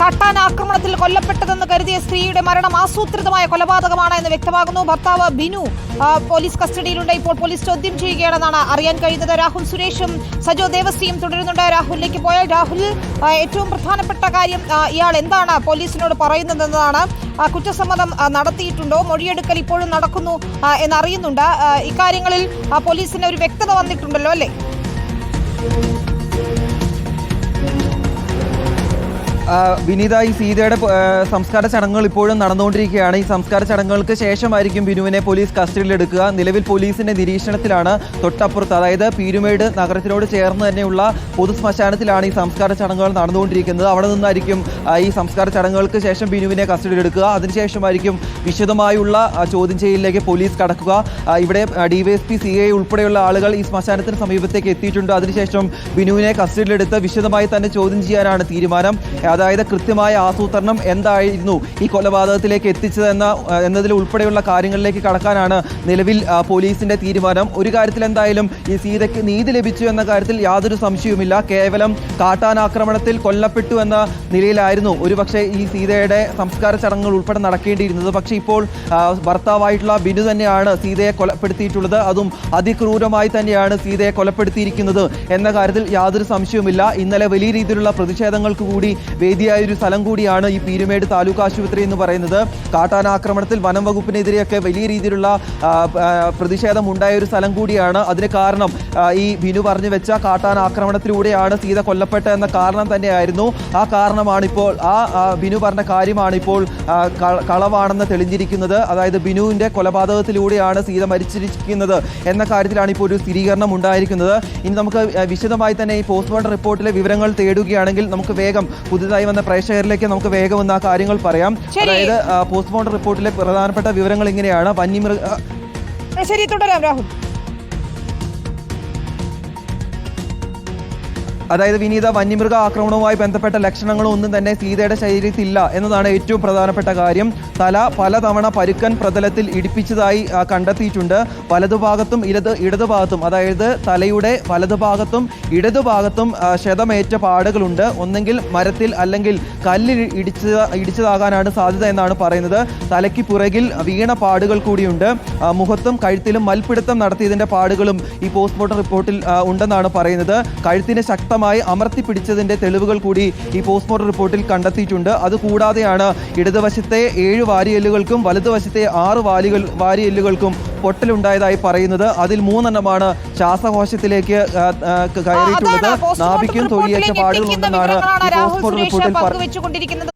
കാട്ടാന ആക്രമണത്തിൽ കൊല്ലപ്പെട്ടതെന്ന് കരുതിയ സ്ത്രീയുടെ മരണം ആസൂത്രിതമായ കൊലപാതകമാണ് എന്ന് വ്യക്തമാകുന്നു. ഭർത്താവ് ബിനു പോലീസ് കസ്റ്റഡിയിലുണ്ട്. ഇപ്പോൾ പോലീസ് ചോദ്യം ചെയ്യുകയാണെന്നാണ് അറിയാൻ കഴിയുന്നത്. രാഹുൽ സുരേഷും സജോ ദേവസ്യയും തുടരുന്നുണ്ട്. രാഹുലിലേക്ക് പോയ രാഹുൽ ഏറ്റവും പ്രധാനപ്പെട്ട കാര്യം ഇയാൾ എന്താണ് പോലീസിനോട് പറയുന്നതെന്നതാണ് കുറ്റസമ്മതം നടത്തിയിട്ടുണ്ടോ? മൊഴിയെടുക്കൽ ഇപ്പോഴും നടക്കുന്നു എന്നറിയുന്നുണ്ട്. ഇക്കാര്യങ്ങളിൽ പോലീസിന് ഒരു വ്യക്തത വന്നിട്ടുണ്ടല്ലോ അല്ലേ? വിനീത ഈ സീതയുടെ സംസ്കാര ചടങ്ങുകൾ ഇപ്പോഴും നടന്നുകൊണ്ടിരിക്കുകയാണ്. ഈ സംസ്കാര ചടങ്ങുകൾക്ക് ശേഷമായിരിക്കും ബിനുവിനെ പോലീസ് കസ്റ്റഡിയിലെടുക്കുക നിലവിൽ പോലീസിന്റെ നിരീക്ഷണത്തിലാണ് തൊട്ടപ്പുറത്ത് അതായത് പീരുമേട് നഗരത്തിനോട് ചേർന്ന് തന്നെയുള്ള പൊതു ശ്മശാനത്തിലാണ് ഈ സംസ്കാര ചടങ്ങുകൾ നടന്നുകൊണ്ടിരിക്കുന്നത്. അവിടെ നിന്നായിരിക്കും ഈ സംസ്കാര ചടങ്ങുകൾക്ക് ശേഷം ബിനുവിനെ കസ്റ്റഡിയിലെടുക്കുക അതിനുശേഷമായിരിക്കും വിശദമായുള്ള ചോദ്യം ചെയ്യലിലേക്ക് പോലീസ് കടക്കുക. ഇവിടെ ഡിവൈഎസ്പി സി ഐ ഉൾപ്പെടെയുള്ള ആളുകൾ ഈ ശ്മശാനത്തിന് സമീപത്തേക്ക് എത്തിയിട്ടുണ്ട്. അതിനുശേഷം ബിനുവിനെ കസ്റ്റഡിയിലെടുത്ത് വിശദമായി തന്നെ ചോദ്യം ചെയ്യാനാണ് തീരുമാനം. അതായത് കൃത്യമായ ആസൂത്രണം എന്തായിരുന്നു ഈ കൊലപാതകത്തിലേക്ക് എത്തിച്ചതെന്ന എന്നതിൽ ഉൾപ്പെടെയുള്ള കാര്യങ്ങളിലേക്ക് കടക്കാനാണ് നിലവിൽ പോലീസിന്റെ തീരുമാനം. ഒരു കാര്യത്തിൽ എന്തായാലും ഈ സീതയ്ക്ക് നീതി ലഭിച്ചു എന്ന കാര്യത്തിൽ യാതൊരു സംശയവുമില്ല. കേവലം കാട്ടാനാക്രമണത്തിൽ കൊല്ലപ്പെട്ടു എന്ന നിലയിലായിരുന്നു ഒരുപക്ഷെ ഈ സീതയുടെ സംസ്കാര ചടങ്ങുകൾ ഉൾപ്പെടെ നടക്കേണ്ടിയിരുന്നത്. പക്ഷേ ഇപ്പോൾ ഭർത്താവായിട്ടുള്ള ബിനു തന്നെയാണ് സീതയെ കൊലപ്പെടുത്തിയിട്ടുള്ളത്. അതും അതിക്രൂരമായി തന്നെയാണ് സീതയെ കൊലപ്പെടുത്തിയിരിക്കുന്നത് എന്ന കാര്യത്തിൽ യാതൊരു സംശയവുമില്ല. ഇന്നലെ വലിയ രീതിയിലുള്ള പ്രതിഷേധങ്ങൾക്ക് കൂടി വേദിയായ ഒരു സ്ഥലം കൂടിയാണ് ഈ പീരുമേട് താലൂക്ക് ആശുപത്രി എന്ന് പറയുന്നത്. കാട്ടാനാക്രമണത്തിൽ വനം വകുപ്പിനെതിരെയൊക്കെ വലിയ രീതിയിലുള്ള പ്രതിഷേധം ഉണ്ടായ ഒരു സ്ഥലം കൂടിയാണ്. അതിന് കാരണം ഈ ബിനു പറഞ്ഞു വെച്ച കാട്ടാനാക്രമണത്തിലൂടെയാണ് സീത കൊല്ലപ്പെട്ട എന്ന കാരണം തന്നെയായിരുന്നു. ആ കാരണമാണ് ഇപ്പോൾ ആ ബിനു പറഞ്ഞ കാര്യമാണ് ഇപ്പോൾ കളവാണെന്ന് തെളിഞ്ഞിരിക്കുന്നത്. അതായത് ബിനുവിന്റെ കൊലപാതകത്തിലൂടെയാണ് സീത മരിച്ചിരിക്കുന്നത് എന്ന കാര്യത്തിലാണ് ഇപ്പോൾ ഒരു സ്ഥിരീകരണം ഉണ്ടായിരിക്കുന്നത്. ഇനി നമുക്ക് വിശദമായി തന്നെ ഈ പോസ്റ്റ്മോർട്ടം റിപ്പോർട്ടിലെ വിവരങ്ങൾ തേടുകയാണെങ്കിൽ നമുക്ക് വേഗം പുതുതായി വന്ന പ്രേക്ഷകരിലേക്ക് നമുക്ക് വേഗം ഒന്ന് ആ കാര്യങ്ങൾ പറയാം. അതായത് പോസ്റ്റ്മോർട്ടം റിപ്പോർട്ടിലെ പ്രധാനപ്പെട്ട വിവരങ്ങൾ ഇങ്ങനെയാണ്. വന്യമൃഗ ശരി തുടരാം രാഹുൽ. അതായത് വിനീത വന്യമൃഗ ആക്രമണവുമായി ബന്ധപ്പെട്ട ലക്ഷണങ്ങളും ഒന്നും തന്നെ സീതയുടെ ശരീരത്തില്ല എന്നതാണ് ഏറ്റവും പ്രധാനപ്പെട്ട കാര്യം. തല പലതവണ പരുക്കൻ പ്രതലത്തിൽ ഇടിപ്പിച്ചതായി കണ്ടെത്തിയിട്ടുണ്ട്. വലതുഭാഗത്തും ഇടത് ഇടതുഭാഗത്തും അതായത് തലയുടെ വലതുഭാഗത്തും ഇടതുഭാഗത്തും ക്ഷതമേറ്റ പാടുകളുണ്ട്. ഒന്നെങ്കിൽ മരത്തിൽ അല്ലെങ്കിൽ കല്ലിൽ ഇടിച്ച ഇടിച്ചതാകാനാണ് സാധ്യത എന്നാണ് പറയുന്നത്. തലയ്ക്ക് പുറകിൽ വീണ പാടുകൾ കൂടിയുണ്ട്. മുഖത്തും കഴുത്തിലും മൽപ്പിടുത്തം നടത്തിയതിന്റെ പാടുകളും ഈ പോസ്റ്റ്മോർട്ടം റിപ്പോർട്ടിൽ ഉണ്ടെന്നാണ് പറയുന്നത്. കഴുത്തിനെ ശക്തമായി അമർത്തിപ്പിടിച്ചതിന്റെ തെളിവുകൾ കൂടി ഈ പോസ്റ്റ്മോർട്ടം റിപ്പോർട്ടിൽ കണ്ടെത്തിയിട്ടുണ്ട്. അതുകൂടാതെയാണ് ഇടതുവശത്തെ ഏഴ് വാരിയെല്ലുകൾക്കും വലതുവശത്തെ ആറ് വാലികൾ വാരിയെല്ലുകൾക്കും പൊട്ടലുണ്ടായതായി പറയുന്നത്. അതിൽ മൂന്നെണ്ണമാണ് ശ്വാസകോശത്തിലേക്ക് കയറിയിട്ടുള്ളത്. നാഭിക്കും തൊഴിയേറ്റ പാടുകളുണ്ടെന്നാണ് ഈ പോസ്റ്റ്മോർട്ടം റിപ്പോർട്ടിൽ